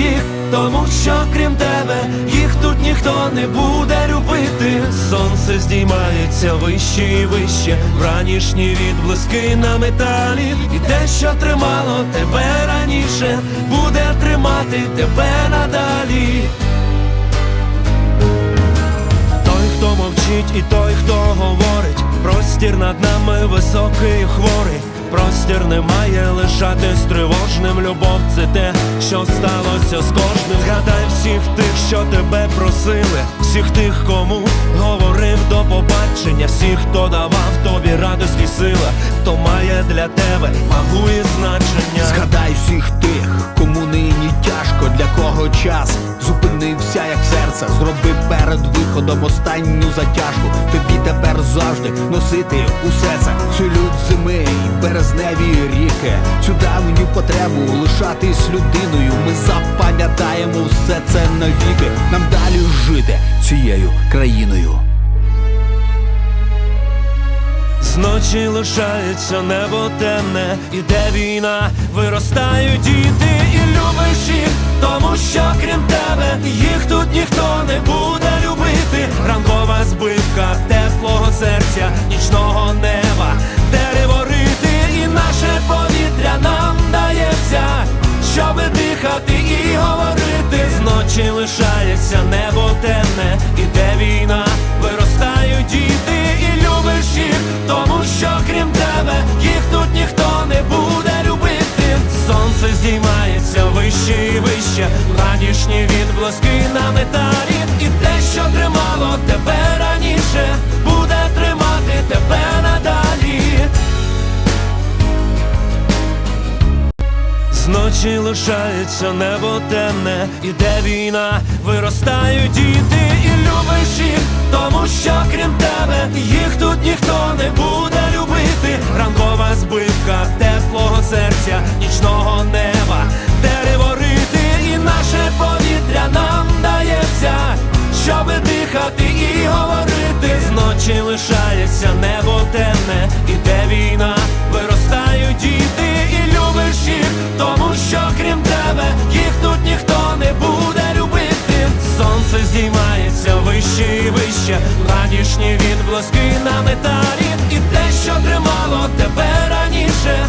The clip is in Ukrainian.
і тому що крім тебе їх тут ніхто не буде любити. Сонце здіймається вище і вище, вранішні відблиски на металі, і те, що тримало тебе раніше, буде тримати тебе надалі. Той, хто мовчить, і той, хто говорить, простір над нами високий хворий. Простір не має лишатись тривожним. Любов це те, що сталося з кожним. Згадай всіх тих, що тебе просили, всіх тих, кому говорив до побачення, всіх, хто давав тобі радость і сила, хто має для тебе вагу і значення. Згадай всіх тих, кому нині тяжко, для кого час зупинився, як серце. Зроби перед виходом останню затяжку. Тобі тепер завжди носити усе це. Цю лють зими й березневі ріки. Цю давню потребу лишатись людиною. Ми запам'ятаємо все це навіки. Нам далі жити цією країною. Зночі лишається небо темне, іде війна, виростають діти Ранкова теплого серця, нічного неба, дерево рити, і наше повітря нам дається, щоби дихати і говорити. Зночі лишається небо темне, іде війна, виростають діти і любиш їх, тому що крім тебе їх тут ніхто не буде любити. Сонце здіймається вище і вище, ранішні відблиски на металі, і те, що тримало тебе Зночі лишається небо темне, іде війна, виростають діти і любиш їх, тому що крім тебе їх тут ніхто не буде любити. Ранкова збивка теплого серця, нічного неба, дерево рити, і наше повітря нам дається, щоби дихати і говорити. Зночі лишається небо темне, іде війна, тебе, їх тут ніхто не буде любити. Сонце здіймається вище і вище, ранішні відблиски на металі, і те, що тримало тебе раніше.